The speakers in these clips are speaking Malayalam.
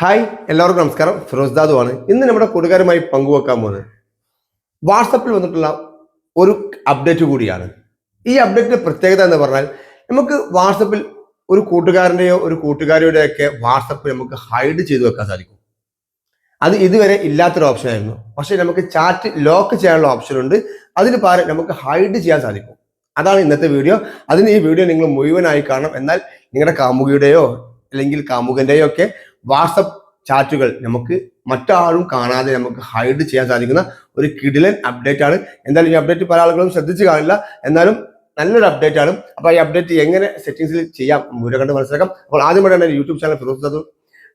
ഹായ് എല്ലാവർക്കും നമസ്കാരം. ഫിറോസ് ദാദു ആണ് ഇന്ന് നമ്മുടെ കൂട്ടുകാരുമായി പങ്കുവെക്കാൻ പോകുന്നത് വാട്സപ്പിൽ വന്നിട്ടുള്ള ഒരു അപ്ഡേറ്റ് കൂടിയാണ്. ഈ അപ്ഡേറ്റിന്റെ പ്രത്യേകത എന്ന് പറഞ്ഞാൽ നമുക്ക് വാട്സപ്പിൽ ഒരു കൂട്ടുകാരന്റെയോ ഒരു കൂട്ടുകാരിയുടെയോ ഒക്കെ വാട്സപ്പ് നമുക്ക് ഹൈഡ് ചെയ്തു വെക്കാൻ സാധിക്കും. അത് ഇതുവരെ ഇല്ലാത്തൊരു ഓപ്ഷൻ ആയിരുന്നു. പക്ഷേ നമുക്ക് ചാറ്റ് ലോക്ക് ചെയ്യാനുള്ള ഓപ്ഷൻ ഉണ്ട്. അതിന് പകരം നമുക്ക് ഹൈഡ് ചെയ്യാൻ സാധിക്കും. അതാണ് ഇന്നത്തെ വീഡിയോ അതിന് ഈ വീഡിയോ നിങ്ങൾ മുഴുവനായി കാണണം. എന്നാൽ നിങ്ങളുടെ കാമുകിയുടെയോ അല്ലെങ്കിൽ കാമുകന്റെയോ ഒക്കെ വാട്സപ്പ് ചാറ്റുകൾ നമുക്ക് മറ്റാരും കാണാതെ നമുക്ക് ഹൈഡ് ചെയ്യാൻ സാധിക്കുന്ന ഒരു കിടിലൻ അപ്ഡേറ്റ് ആണ്. എന്തായാലും ഈ അപ്ഡേറ്റ് പല ആളുകളും ശ്രദ്ധിച്ചു കാണില്ല. എന്നാലും നല്ലൊരു അപ്ഡേറ്റ് ആണ്. അപ്പോൾ ഈ അപ്ഡേറ്റ് എങ്ങനെ സെറ്റിംഗ്സിൽ ചെയ്യാം? മുഴുവൻ കണ്ട് മനസ്സിലാക്കാം. അപ്പോൾ ആദ്യമായിട്ടാണ് എന്റെ YouTube channel Firoz Dadu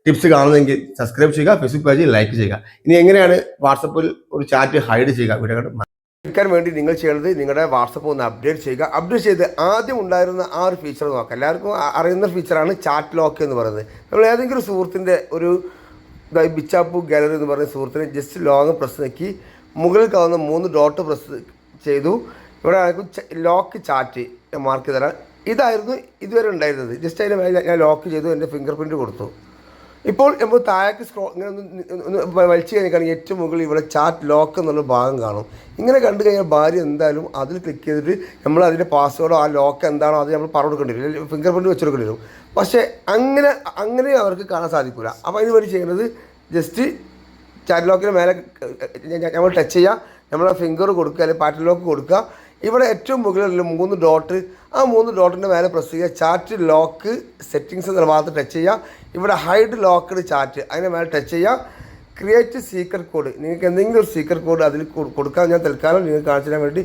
tips കാണുന്നതെങ്കിൽ സബ്സ്ക്രൈബ് ചെയ്യുക ഫേസ്ബുക്ക് പേജ് ലൈക്ക് ചെയ്യുക. ഇനി എങ്ങനെയാണ് വാട്സപ്പിൽ ഒരു ചാറ്റ് ഹൈഡ് ചെയ്യുക? വീഡിയോ കണ്ട് എടുക്കാൻ വേണ്ടി നിങ്ങൾ ചെയ്യേണ്ടത് നിങ്ങളുടെ വാട്സപ്പ് ഒന്ന് അപ്ഡേറ്റ് ചെയ്യുക. അപ്ഡേറ്റ് ചെയ്ത് ആദ്യം ഉണ്ടായിരുന്ന ആ ഒരു ഫീച്ചർ നോക്കാം എല്ലാവർക്കും അറിയുന്ന ഫീച്ചറാണ് ചാറ്റ് ലോക്ക് എന്ന് പറയുന്നത്. നമ്മൾ ഏതെങ്കിലും സുഹൃത്തിന്റെ ഒരു ബിച്ചാപ്പു ഗാലറി എന്ന് പറയുന്ന സുഹൃത്തിനെ ജസ്റ്റ് ലോങ് പ്രസ് നോക്കി മുകളിൽ കാണുന്ന മൂന്ന് ഡോട്ട് പ്രസ് ചെയ്തു. ഇവിടെ ആർക്കും ലോക്ക് ചാറ്റ് മാർക്ക് ചെയ്ത് തരാം. ഇതായിരുന്നു ഇതുവരെ ഉണ്ടായിരുന്നത്. ജസ്റ്റ് അതിന് ഞാൻ ലോക്ക് ചെയ്തു. എന്റെ ഫിംഗർ പ്രിന്റ് കൊടുത്തു. ഇപ്പോൾ നമ്മൾ താഴേക്ക് സ്ക്രോ ഇങ്ങനെ ഒന്ന് വലിച്ചു കഴിഞ്ഞിട്ടാണെങ്കിൽ ഏറ്റവും മുകളിൽ ഇവിടെ ചാറ്റ് ലോക്ക് എന്നുള്ള ഭാഗം കാണും. ഇങ്ങനെ കണ്ടു കഴിഞ്ഞാൽ ഭാര്യ എന്തായാലും അതിൽ ക്ലിക്ക് ചെയ്തിട്ട് നമ്മൾ അതിന്റെ പാസ്വേഡോ ആ ലോക്ക് എന്താണോ അത് നമ്മൾ പറഞ്ഞു കൊടുക്കേണ്ടി വരും. ഫിംഗർ പ്രിന്റ് വെച്ച് കൊടുക്കേണ്ടി വരും. പക്ഷേ അങ്ങനെ അങ്ങനെ അവർക്ക് കാണാൻ സാധിക്കില്ല അപ്പോൾ അതിന് വേണ്ടി ചെയ്യുന്നത് ജസ്റ്റ് ചാറ്റ് ലോക്കിന് മേലെ നമ്മൾ ടച്ച് ചെയ്യുക. നമ്മളെ ഫിംഗർ കൊടുക്കുക അല്ലെങ്കിൽ പാറ്റ് ലോക്ക് കൊടുക്കുക. ഇവിടെ ഏറ്റവും മുകളിലുള്ള മൂന്ന് ഡോട്ട് ആ മൂന്ന് ഡോട്ടിന്റെ മേലെ പ്രസ് ചെയ്യുക. ചാറ്റ് ലോക്ക് സെറ്റിങ്സ് എന്നുള്ള ഭാഗത്ത് ടച്ച് ചെയ്യുക. ഇവിടെ ഹൈഡ് ലോക്ക്ഡ് ചാറ്റ് അതിന്റെ മേലെ ടച്ച് ചെയ്യുക. ക്രിയേറ്റ് സീക്രട്ട് കോഡ് നിങ്ങൾക്ക് എന്തെങ്കിലും ഒരു സീക്രട്ട് കോഡ് അതിൽ കൊടുക്കാൻ ഞാൻ തൽക്കാലം നിങ്ങൾക്ക് കാണിച്ചു തരാൻ വേണ്ടി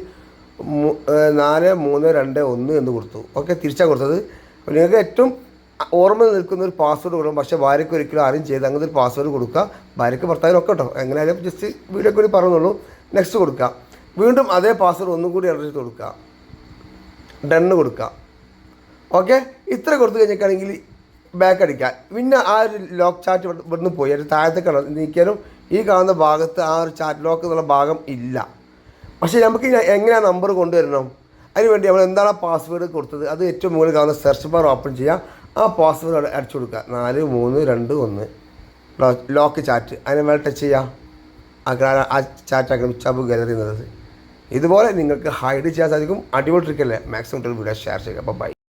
നാല് മൂന്ന് രണ്ട് ഒന്ന് എന്ന് കൊടുത്തു. ഓക്കെ തിരിച്ചാണ് കൊടുത്തത്. അപ്പോൾ നിങ്ങൾക്ക് ഏറ്റവും ഓർമ്മ നിൽക്കുന്ന ഒരു പാസ്വേഡ് കൊടുക്കും പക്ഷേ ഭാര്യയ്ക്ക് ഒരിക്കലും ആരും ചെയ്ത് അങ്ങനത്തെ ഒരു പാസ്വേഡ് കൊടുക്കുക. ഭാര്യയ്ക്ക് ഭർത്താവിനൊക്കെ കേട്ടോ. എങ്ങനെയായാലും ജസ്റ്റ് വീഡിയോ കൂടി പറഞ്ഞുള്ളൂ നെക്സ്റ്റ് കൊടുക്കുക വീണ്ടും അതേ പാസ്വേഡ് ഒന്നും കൂടി അഡ്രസ് കൊടുക്കുക ഡണ്ണ് കൊടുക്കുക ഓക്കെ ഇത്ര കൊടുത്തു കഴിഞ്ഞിട്ടാണെങ്കിൽ ബാക്ക് അടിക്കുക പിന്നെ ആ ഒരു ലോക്ക് ചാറ്റ് ഇവിടെ- ഇവിടുന്ന് പോയി. അതിന്റെ താഴത്തേക്കാണ് നീക്കിയാലും ഈ കാണുന്ന ഭാഗത്ത് ആ ഒരു ചാറ്റ് ലോക്ക് എന്നുള്ള ഭാഗം ഇല്ല. പക്ഷേ നമുക്ക് എങ്ങനെ എങ്ങനെയാണ് നമ്പർ കൊണ്ടുവരണം? അതിനുവേണ്ടി നമ്മൾ എന്താണ് പാസ്വേഡ് കൊടുത്തത്? അത് ഏറ്റവും മുകളിൽ കാണുന്ന സെർച്ച് ബാർ ഓപ്പൺ ചെയ്യുക ആ പാസ്വേഡ് അടിച്ചു കൊടുക്കുക. നാല് മൂന്ന് രണ്ട് ഒന്ന്. ലോക്ക് ചാറ്റ് അതിനെ മേലെ ടച്ച് ചെയ്യുക ആ ചാറ്റ് ആക്കണം ചബ് ഗാലറി എന്നുള്ളത് ഇതുപോലെ നിങ്ങൾക്ക് ഹൈഡ് ചെയ്യാൻ സാധിക്കും. അടിപൊളി ട്രിക്കല്ലേ മാക്സിമം വീഡിയോ ഷെയർ ചെയ്യുക. അപ്പോൾ ബൈ